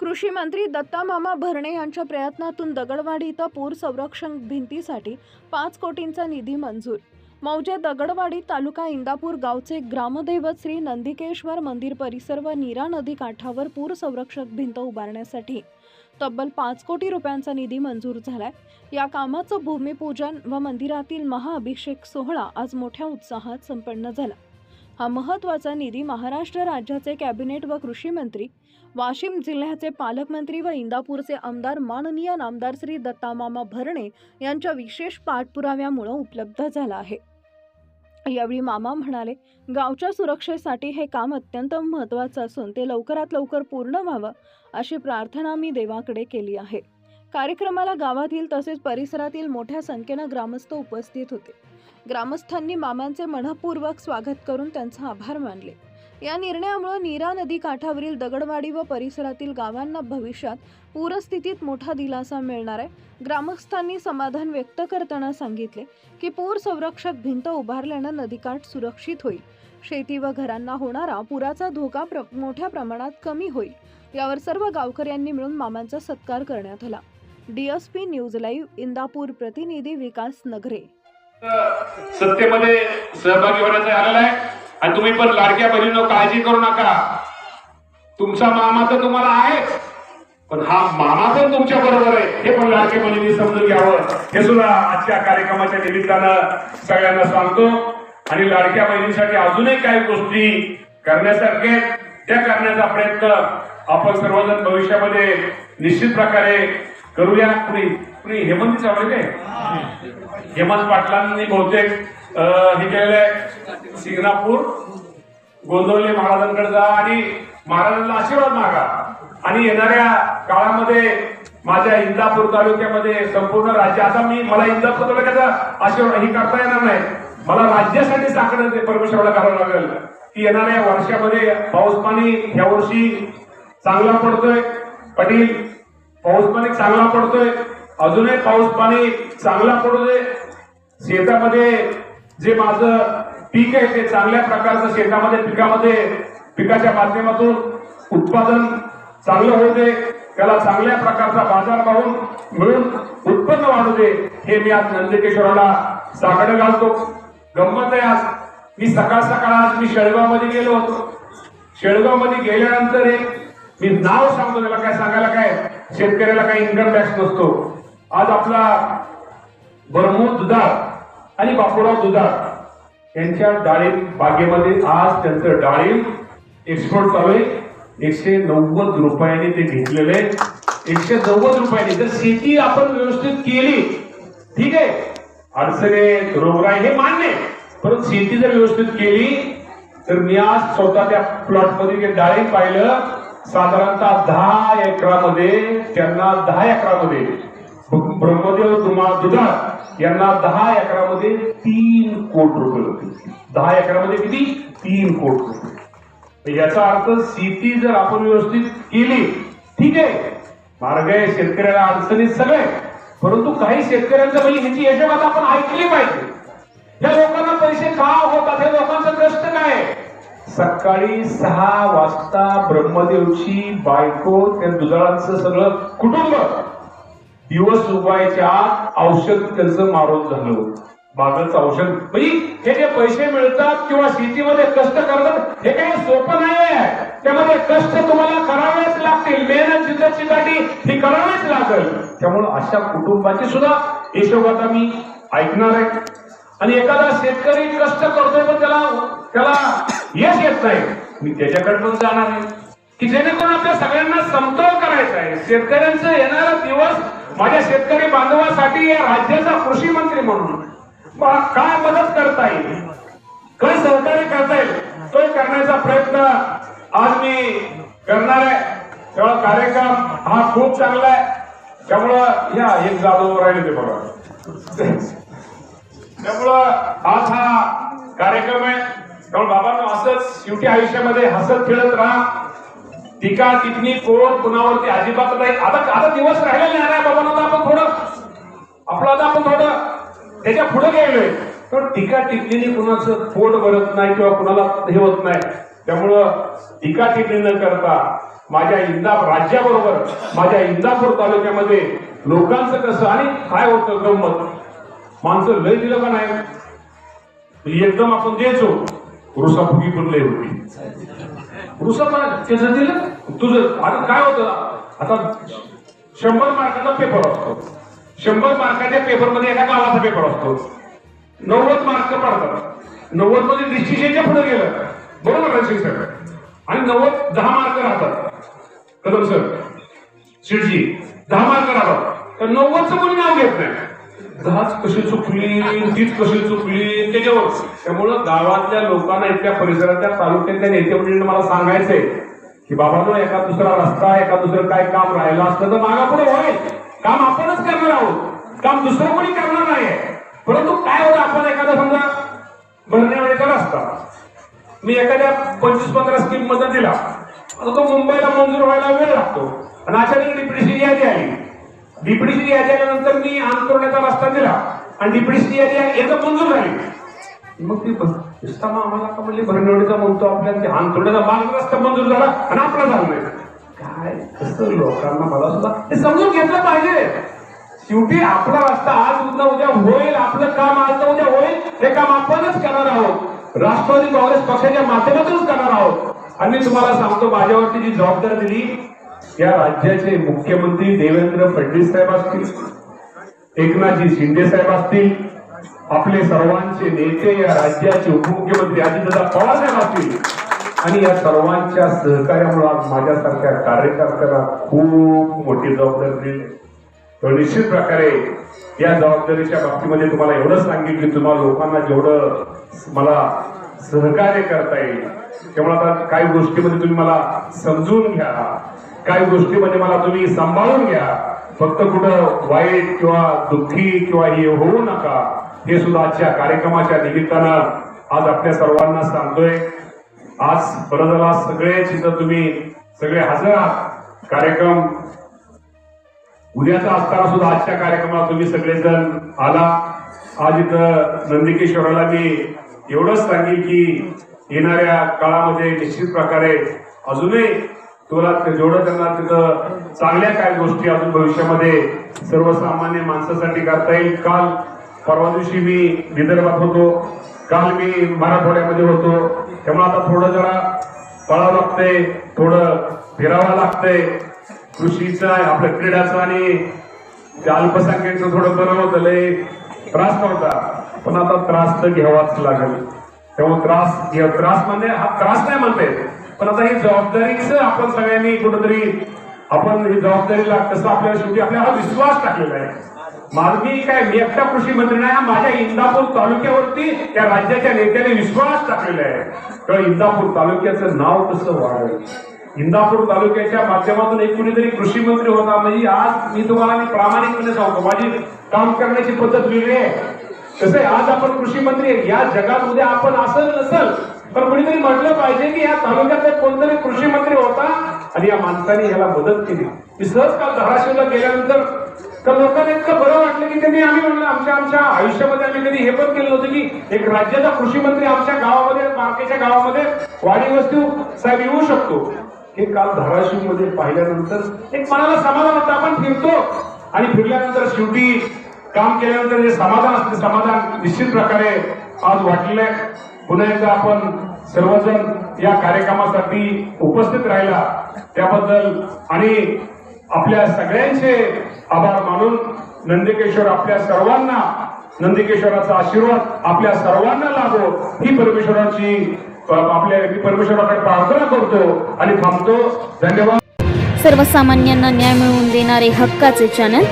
कृषी मंत्री दत्तामामा भरणे यांच्या प्रयत्नातून दगडवाडी इथं पूर संरक्षण भिंतीसाठी पाच कोटींचा निधी मंजूर. मौजे दगडवाडी तालुका इंदापूर गावचे ग्रामदैवत श्री नंदिकेश्वर मंदिर परिसर व नीरा नदी काठावर पूर संरक्षक भिंत उभारण्यासाठी तब्बल पाच कोटी रुपयांचा निधी मंजूर झालाय. या कामाचं भूमिपूजन व मंदिरातील महाअभिषेक सोहळा आज मोठ्या उत्साहात संपन्न झाला. हा महत्त्वाचा निधी महाराष्ट्र राज्याचे कॅबिनेट व कृषी मंत्री वाशिम जिल्ह्याचे पालकमंत्री व इंदापूरचे आमदार माननीय नामदार श्री दत्तामामा भरणे यांच्या विशेष पाठपुराव्यामुळे उपलब्ध झाला आहे. यावेळी मामा म्हणाले गावच्या सुरक्षेसाठी हे काम अत्यंत महत्त्वाचं असून ते लवकरात लवकर पूर्ण व्हावं अशी प्रार्थना मी देवाकडे केली आहे. कार्यक्रमाला गावातील तसेच परिसरातील मोठ्या संख्येनं ग्रामस्थ उपस्थित होते. ग्रामस्थांनी मामांचे मनपूर्वक स्वागत करून त्यांचा आभार मानले. या निर्णयामुळे नीरा नदी काठावरील दगडवाडी व परिसरातील गावांना भविष्यात पूरस्थितीत मोठा दिलासा मिळणार आहे. ग्रामस्थांनी समाधान व्यक्त करताना सांगितले की पूर संरक्षक भिंत उभारल्यानं नदीकाठ सुरक्षित होईल. शेती व घरांना होणारा पुराचा धोका प्र मोठ्या प्रमाणात कमी होईल. यावर सर्व गावकऱ्यांनी मिळून मामांचा सत्कार करण्यात आला. डीएसपी न्यूज लाईव्ह इंदापूर प्रतिनिधी विकास नगरे. सत्तेमध्ये सहभागी होण्याचं आलेला आहे. आणि तुम्ही पण लाडक्या बहिणीनं काळजी करू नका. तुमचा मामा तर तुम्हाला आहेच पण हा मामा पण तुमच्या बरोबर आहे. हे पण लाडक्या बहिणींनी समजून घ्यावं. हे सुद्धा आजच्या कार्यक्रमाच्या निमित्तानं सगळ्यांना सांगतो. आणि लाडक्या बहिणींसाठी अजूनही काही गोष्टी करण्यासारखे. त्या करण्याचा प्रयत्न आपण सर्वजण भविष्यामध्ये निश्चित प्रकारे करूया. कुणी? कुणी? हेमंत चव्हाण काय हेमंत पाटलांनी बहुतेक हे केलेलं आहे सिंगणापूर गोंदवले महाराजांकडे जा आणि महाराजांना आशीर्वाद मागा. आणि येणाऱ्या काळामध्ये माझ्या इंदापूर तालुक्यामध्ये संपूर्ण राज्य आता मी मला इंदापूर तालुक्याचा आशीर्वाद ही करता येणार नाही. मला राज्यासाठी साकडं ते परमेश्वराला करावं लागेल. की येणाऱ्या वर्षामध्ये पाऊस पाणी ह्या वर्षी चांगला पडतोय. पाटील पाऊस पाणी चांगला पडतोय. अजूनही पाऊस पाणी चांगला पडू दे शेतामध्ये जे माझं पीक आहे ते चांगल्या प्रकारचं शेतामध्ये पिकामध्ये पिकाच्या माध्यमातून उत्पादन चांगलं होते त्याला चांगल्या प्रकारचा बाजार पाहून मिळून उत्पन्न वाढू दे हे मी आज नंदकेश्वराला साकडं घालतो. गंमत आहे आज. मी सकाळ सकाळ आज मी शेळगावमध्ये गेलो होतो. शेळगावमध्ये गेल्यानंतर एक मी नाव सांगतो त्याला काय सांगायला काय? शेतकऱ्याला काही इन्कम टॅक्स नसतो. आज आपला बरमूद दुधाळ आणि बापूराव दुधा यांच्या डाळिंब बागेमध्ये आज त्यांचं डाळिंब एक्सपोर्ट चालू आहे. एकशे नव्वद रुपयाने ते घेतलेले आहे. एकशे नव्वद रुपयाने. जर शेती आपण व्यवस्थित केली. ठीक आहे. अडचणी रोगराई हे मान्य आहे. परंतु शेती जर व्यवस्थित केली तर मी आज स्वतः त्या प्लॉटमध्ये डाळिंब पाहिलं. साधारणतः दहा एकरामध्ये त्यांना दहा एकरामध्ये ब्रह्मदेव तुम्हा दुधात यांना दहा एकरामध्ये तीन कोट रुपये होते. दहा एकरामध्ये किती? तीन कोट रुपये. याचा अर्थ शेती जर आपण व्यवस्थित केली ठीक आहे. मार्ग आहे शेतकऱ्याला अडचणीत सगळे. परंतु काही शेतकऱ्यांचं म्हणजे ह्याची यशोगाथा आपण ऐकली पाहिजे. या लोकांना पैसे का होतात हे लोकांचं कष्ट काय सकाळी सहा वाजता ब्रह्मदेवची बायको त्या दुधाळांचं सगळं कुटुंब दिवस उगवायच्या औषध त्यांचं मारून झालं. बागाचं औषध. म्हणजे हे जे पैसे मिळतात किंवा शेतीमध्ये कष्ट करतात हे काही सोपं नाही आहे त्यामध्ये कष्ट तुम्हाला करावेच लागतील. मेहनत जिद्दची ही करावीच लागेल. त्यामुळे अशा कुटुंबाची सुद्धा हिशोबात मी ऐकणार आहे. आणि एखादा शेतकरी कष्ट करतोय पण त्याला त्याला यश येत नाही. मी त्याच्याकडे पण जाणार आहे. की जेणेकरून आपल्या सगळ्यांना समतोल करायचा आहे. शेतकऱ्यांचं येणारा दिवस माझ्या शेतकरी बांधवासाठी या राज्याचा कृषी मंत्री म्हणून. काय मदत करता येईल? काय सहकार्य करता येईल? तो करण्याचा प्रयत्न आज मी करणार आहे. त्यामुळे कार्यक्रम हा खूप चांगला आहे. त्यामुळं या एक जादू राहिले ते बघा त्यामुळं आज हा कार्यक्रम आहे. त्यामुळे बाबांनो असंच शेवटी आयुष्यामध्ये हसत खेळत राहा. टीका टिपणी कोण कुणावरती अजिबात नाही. आता आता दिवस राहिलेले नाही बाबांनो आता आपण थोडं आपलं आता आपण थोडं त्याच्या पुढे गेलोय. तर टीका टिपणीने कुणाचं पोट भरत नाही किंवा कुणाला हे होत नाही. त्यामुळं टीका टिपणी न करता माझ्या इंदा राज्याबरोबर माझ्या इंदापूर तालुक्यामध्ये लोकांचं कसं आणि काय होतं गंमत? माणसं लय दिलं का नाही एकदम आपण द्यायचो. रुसाफुगी पण लय होती. रुसा त्याचं दिलं? तुझं आता काय होतं? आता शंभर मार्काचा पेपर असतो. शंभर मार्काच्या पेपरमध्ये एका गावाचा पेपर असतो. नव्वद मार्क पडतात. नव्वदमध्ये डिस्टिंक्शनच्या पुढे गेलं. बरोबर रणसिंग सर आणि नव्वद दहा मार्क राहतात. कदम सर शिरजी दहा मार्क राहतात. तर नव्वदचं कोणी नाव घेत नाही. जहाज कशी चुकली तीच कशी चुकली त्याच्यावर. त्यामुळं गावातल्या लोकांना इथल्या परिसरातल्या तालुक्यातल्या नेते मंडळींना मला सांगायचंय की बाबांनो एका दुसरा रस्ता एका दुसरं काय काम राहिलं असलं तर मागा पुढे होईल काम आपणच करणार आहोत. काम दुसरं कोणी करणार नाही परंतु काय होतं आपण एखादा समजा भरण्यावेळेचा रस्ता मी एखाद्या पंचवीस पंधरा स्कीममध्ये दिला आता तो मुंबईला मंजूर व्हायला वेळ लागतो. आणि अचानक डीपीडीसी यादी आली. डिप्युटीची यादी आल्यानंतर मी अंतरण्याचा रस्ता दिला. आणि डिप्युटीची यादी एकदम मंजूर झाली. मग ती नुसता मग आम्हाला का म्हणले भरणवडीचा म्हणतो आपल्याला ते अंतरण्याचा मार्ग रस्ता मंजूर झाला आणि आपला झाला काय? कसं लोकांना मला सुद्धा ते समजून घेतलं पाहिजे. शेवटी आपला रस्ता आज उद्या उद्या होईल आपलं काम आज उद्या होईल. हे काम आपणच करणार आहोत. राष्ट्रवादी काँग्रेस पक्षाच्या माध्यमातूनच करणार आहोत. आणि मी तुम्हाला सांगतो माझ्यावरती जी जबाबदारी दिली या राज्याचे मुख्यमंत्री देवेंद्र फडणवीस साहेब असतील एकनाथजी शिंदे साहेब असतील आपले सर्वांचे नेते या राज्याचे उपमुख्यमंत्री अजितदादा पवार साहेब असतील. आणि या सर्वांच्या सहकार्यामुळे आज माझ्यासारख्या कार्यकर्त्याला खूप मोठी जबाबदारी दिली तर निश्चित प्रकारे या जबाबदारीच्या बाबतीमध्ये तुम्हाला एवढं सांगेल की तुम्हाला लोकांना जेवढं मला सहकार्य करता येईल त्यामुळे आता काही गोष्टीमध्ये तुम्ही मला समजून घ्या. काही गोष्टीमध्ये मला तुम्ही सांभाळून घ्या. फक्त कुठं वाईट किंवा दुःखी किंवा हे होऊ नका. हे सुद्धा आजच्या कार्यक्रमाच्या निमित्तानं आज आपल्या सर्वांना सांगतोय. आज बरं झाला सगळे तुम्ही सगळे हजर आहात. कार्यक्रम उद्याचा असताना सुद्धा आजच्या कार्यक्रमाला तुम्ही सगळेजण आला. आज इथं नंदिकेश्वराला मी एवढंच सांगेल की येणाऱ्या काळामध्ये निश्चित प्रकारे अजूनही तुला जेवढं त्यांना तिथं चांगल्या काय गोष्टी अजून भविष्यामध्ये सर्वसामान्य माणसासाठी करता येईल. काल परवा दिवशी मी विदर्भात होतो. काल मी मराठवाड्यामध्ये होतो. त्यामुळे आता थोडं जरा पळावं लागतंय थोडं फिरावं लागतंय. कृषीचं आपल्या क्रीडाचं आणि त्या अल्पसंख्येचं थोडं बरं होतं लय त्रास नव्हता. पण आता त्रास तर घ्यावाच लागेल. त्यामुळे त्रास घ्या त्रास म्हणजे हा त्रास नाही म्हणते पण आता ही जबाबदारीच आपण सगळ्यांनी कुठंतरी आपण ही जबाबदारीला कसं आपल्याला शेवटी आपल्याला हा विश्वास टाकलेला आहे. मागणी काय मी एकटा कृषी मंत्री नाही माझ्या इंदापूर तालुक्यावरती त्या राज्याच्या नेत्याने विश्वास टाकलेला आहे. तर इंदापूर तालुक्याचं नाव कसं वाढेल? इंदापूर तालुक्याच्या माध्यमातून एक कुणीतरी कृषी मंत्री होता म्हणजे आज मी तुम्हाला मी प्रामाणिकपणे सांगतो माझी काम करण्याची पद्धत वेगळी आहे. कसं आज आपण कृषी मंत्री या जगात उद्या आपण असल नसल पण कुणीतरी म्हटलं पाहिजे की या तालुक्यातले कोणतरी कृषी मंत्री होता आणि या माणसाने याला मदत केली. मी सहज काल धाराशिवला गेल्यानंतर तर लोकांना इतकं बरं वाटलं की त्यांनी आम्ही म्हणलं आमच्या आमच्या आयुष्यामध्ये आम्ही कधी हे पण केलं होतं की एक राज्याचा कृषी मंत्री आमच्या गावामध्ये मार्केच्या गावामध्ये वाडी वस्तू साहेब येऊ शकतो. हे काल धाराशिवमध्ये पाहिल्यानंतर एक मनाला समाधान होतं. आपण फिरतो आणि फिरल्यानंतर शेवटी काम केल्यानंतर जे समाधान असते समाधान निश्चित प्रकारे आज वाटलेलं आहे पुन्हा एकदा आपण सर्वजण या कार्यक्रमासाठी उपस्थित राहिला. त्याबद्दल आणि आपल्या सगळ्यांचे आभार मानून नंदिकेश्वर आपल्या सर्वांना नंदिकेश्वराचा आशीर्वाद आपल्या सर्वांना लाभो. ही परमेश्वराची आपल्या परमेश्वराकडे प्रार्थना करतो आणि थांबतो. धन्यवाद. सर्वसामान्यांना न्याय मिळवून देणारे हक्काचे चॅनल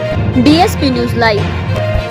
डीएसपी न्यूज लाईव्ह